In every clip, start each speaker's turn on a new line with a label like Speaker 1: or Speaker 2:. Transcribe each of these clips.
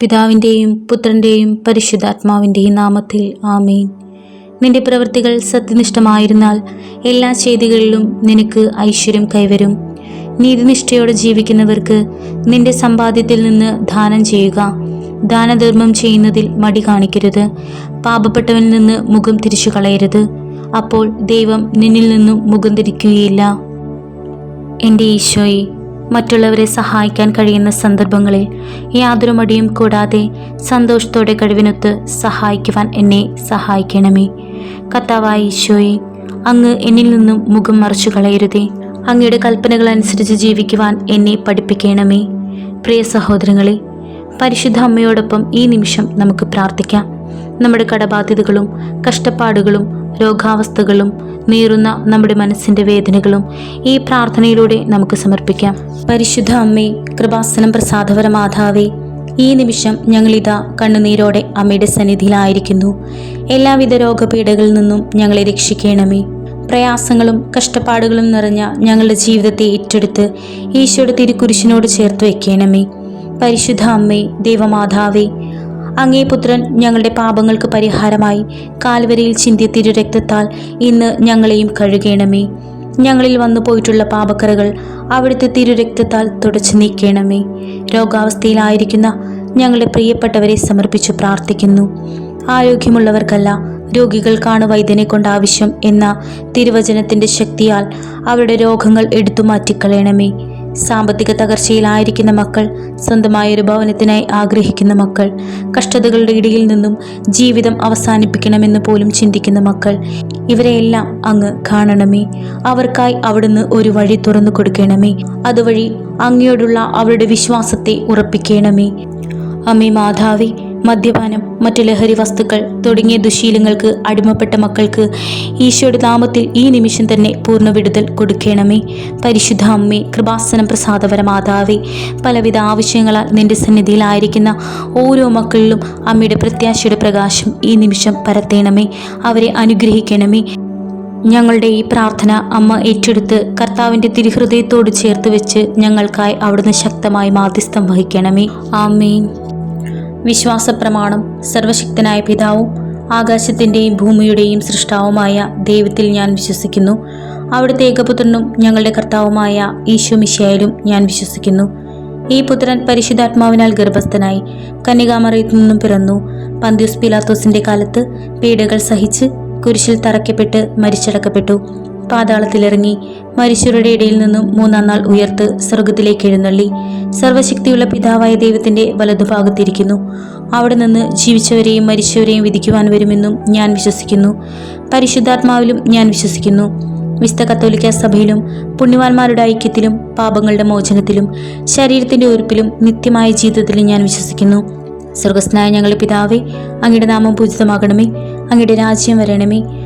Speaker 1: പിതാവിന്റെയും പുത്രന്റെയും പരിശുദ്ധാത്മാവിന്റെയും നാമത്തിൽ ആമേൻ. നിന്റെ പ്രവൃത്തികൾ സത്യനിഷ്ഠമായിരുന്നാൽ എല്ലാ ചെയ്തികളിലും നിനക്ക് ഐശ്വര്യം കൈവരും. നീതിനിഷ്ഠയോടെ ജീവിക്കുന്നവർക്ക് നിന്റെ സമ്പാദ്യത്തിൽ നിന്ന് ദാനം ചെയ്യുക. ദാനധർമ്മം ചെയ്യുന്നതിൽ മടി കാണിക്കരുത്. പാപപ്പെട്ടവനിൽ നിന്ന് മുഖം തിരിച്ചു കളയരുത് അപ്പോൾ ദൈവം നിന്നിൽ നിന്നും മുഖം തിരിക്കുകയില്ല. എന്റെ ഈശോയെ മറ്റുള്ളവരെ സഹായിക്കാൻ കഴിയുന്ന സന്ദർഭങ്ങളിൽ യാതൊരു മടിയും കൂടാതെ സന്തോഷത്തോടെ കഴിവിനൊത്ത് സഹായിക്കുവാൻ എന്നെ സഹായിക്കണമേ. കർത്താവായ ഈശോയെ അങ്ങ് എന്നിൽ നിന്നും മുഖം മറച്ചു കളയരുതേ. അങ്ങയുടെ കൽപ്പനകൾ അനുസരിച്ച് ജീവിക്കുവാൻ എന്നെ പഠിപ്പിക്കണമേ. പ്രിയ സഹോദരങ്ങളെ പരിശുദ്ധ അമ്മയോടൊപ്പം ഈ നിമിഷം നമുക്ക് പ്രാർത്ഥിക്കാം. നമ്മുടെ കടബാധ്യതകളും കഷ്ടപ്പാടുകളും രോഗാവസ്ഥകളും നീറുന്ന നമ്മുടെ മനസ്സിന്റെ വേദനകളും ഈ പ്രാർത്ഥനയിലൂടെ നമുക്ക് സമർപ്പിക്കാം. പരിശുദ്ധ അമ്മേ കൃപാസനം പ്രസാദപര മാതാവേ ഈ നിമിഷം ഞങ്ങളിതാ കണ്ണുനീരോടെ അമ്മയുടെ സന്നിധിയിലായിരിക്കുന്നു. എല്ലാവിധ രോഗപീഠകളിൽ നിന്നും ഞങ്ങളെ രക്ഷിക്കണമേ. പ്രയാസങ്ങളും കഷ്ടപ്പാടുകളും നിറഞ്ഞ ഞങ്ങളുടെ ജീവിതത്തെ ഏറ്റെടുത്ത് ഈശോയുടെ തിരുക്കുരിശിനോട് ചേർത്ത് വയ്ക്കണമേ പരിശുദ്ധ അമ്മേ ദേവമാതാവേ അങ്ങേ പുത്രൻ ഞങ്ങളുടെ പാപങ്ങൾക്ക് പരിഹാരമായി. കാൽവരിയിൽ ചിന്തിയ തിരുരക്തത്താൽ ഇന്ന് ഞങ്ങളെയും കഴുകേണമേ. ഞങ്ങളിൽ വന്നു പോയിട്ടുള്ള പാപക്കറകൾ അവിടുത്തെ തിരു രക്തത്താൽ തുടച്ചു നീക്കണമേ. രോഗാവസ്ഥയിലായിരിക്കുന്ന ഞങ്ങളുടെ പ്രിയപ്പെട്ടവരെ സമർപ്പിച്ചു പ്രാർത്ഥിക്കുന്നു. ആരോഗ്യമുള്ളവർക്കല്ല രോഗികൾക്കാണ് വൈദ്യനെ കൊണ്ട് ആവശ്യം എന്ന തിരുവചനത്തിന്റെ ശക്തിയാൽ അവരുടെ രോഗങ്ങൾ എടുത്തു മാറ്റിക്കളയണമേ. സാമ്പത്തിക തകർച്ചയിലായിരിക്കുന്ന മക്കൾ സ്വന്തമായ ഒരു ഭവനത്തിനായി ആഗ്രഹിക്കുന്ന മക്കൾ കഷ്ടതകളുടെ ഇടയിൽ നിന്നും ജീവിതം അവസാനിപ്പിക്കണമെന്ന് പോലും ചിന്തിക്കുന്ന മക്കൾ ഇവരെയെല്ലാം അങ്ങ് കാണണമേ. അവർക്കായി അവിടുന്ന് ഒരു വഴി തുറന്നു കൊടുക്കണമേ. അതുവഴി അങ്ങയോടുള്ള അവരുടെ വിശ്വാസത്തെ ഉറപ്പിക്കണമേ. അമ്മേ മാതാവി മദ്യപാനം മറ്റു ലഹരി വസ്തുക്കൾ തുടങ്ങിയ ദുശീലങ്ങൾക്ക് അടിമപ്പെട്ട മക്കൾക്ക് ഈശോയുടെ നാമത്തിൽ ഈ നിമിഷം തന്നെ പൂർണ വിടുതൽ കൊടുക്കണമേ. പരിശുദ്ധ അമ്മേ കൃപാസനം പ്രസാദപര മാതാവേ പലവിധ ആവശ്യങ്ങളാൽ നിന്റെ സന്നിധിയിലായിരിക്കുന്ന ഓരോ മക്കളിലും അമ്മയുടെ പ്രത്യാശയുടെ പ്രകാശം ഈ നിമിഷം പരത്തേണമേ. അവരെ അനുഗ്രഹിക്കണമേ. ഞങ്ങളുടെ ഈ പ്രാർത്ഥന അമ്മ ഏറ്റെടുത്ത് കർത്താവിന്റെ തിരുഹൃദയത്തോട് ചേർത്ത് വെച്ച് ഞങ്ങൾക്കായി അവിടുന്ന് ശക്തമായി മാധ്യസ്ഥം വഹിക്കണമേ. ആമേൻ. വിശ്വാസപ്രമാണം സർവശക്തനായ പിതാവും ആകാശത്തിന്റെയും ഭൂമിയുടെയും സൃഷ്ടാവുമായ ദൈവത്തിൽ ഞാൻ വിശ്വസിക്കുന്നു. അവിടുത്തെ ഏകപുത്രനും ഞങ്ങളുടെ കർത്താവുമായ ഈശോ മിശിയായാലും ഞാൻ വിശ്വസിക്കുന്നു. ഈ പുത്രൻ പരിശുദ്ധാത്മാവിനാൽ ഗർഭസ്ഥനായി കന്യകാമറയത്തു നിന്നും പിറന്നു. പന്ത്യുസ് പിലാത്തോസിന്റെ കാലത്ത് പീഡകൾ സഹിച്ച് കുരിശിൽ തറയ്ക്കപ്പെട്ട് മരിച്ചടക്കപ്പെട്ടു. പാതാളത്തിലിറങ്ങി മരിച്ചവരുടെ ഇടയിൽ നിന്നും മൂന്നാം നാൾ ഉയർത്ത് സ്വർഗത്തിലേക്ക് എഴുന്നള്ളി. സർവശക്തിയുള്ള പിതാവായ ദൈവത്തിന്റെ വലതുഭാഗത്തിരിക്കുന്നു. അവിടെ നിന്ന് ജീവിച്ചവരെയും മരിച്ചവരെയും വിധിക്കുവാൻ വരുമെന്നും ഞാൻ വിശ്വസിക്കുന്നു. പരിശുദ്ധാത്മാവിലും ഞാൻ വിശ്വസിക്കുന്നു. വിശുദ്ധ കത്തോലിക്ക സഭയിലും പുണ്യവാന്മാരുടെ ഐക്യത്തിലും പാപങ്ങളുടെ മോചനത്തിലും ശരീരത്തിന്റെ ഒരുപ്പിലും നിത്യമായ ജീവിതത്തിലും ഞാൻ വിശ്വസിക്കുന്നു. സ്വർഗസ്നായ ഞങ്ങളുടെ പിതാവേ അങ്ങയുടെ നാമം പൂജിതമാകണമേ. അങ്ങയുടെ രാജ്യം വരണമേ.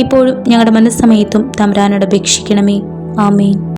Speaker 1: ഇപ്പോഴും ഞങ്ങളുടെ മനസ്സമയത്തും തമ്പുരാനോട് അപേക്ഷിക്കണമേ. ആമേൻ.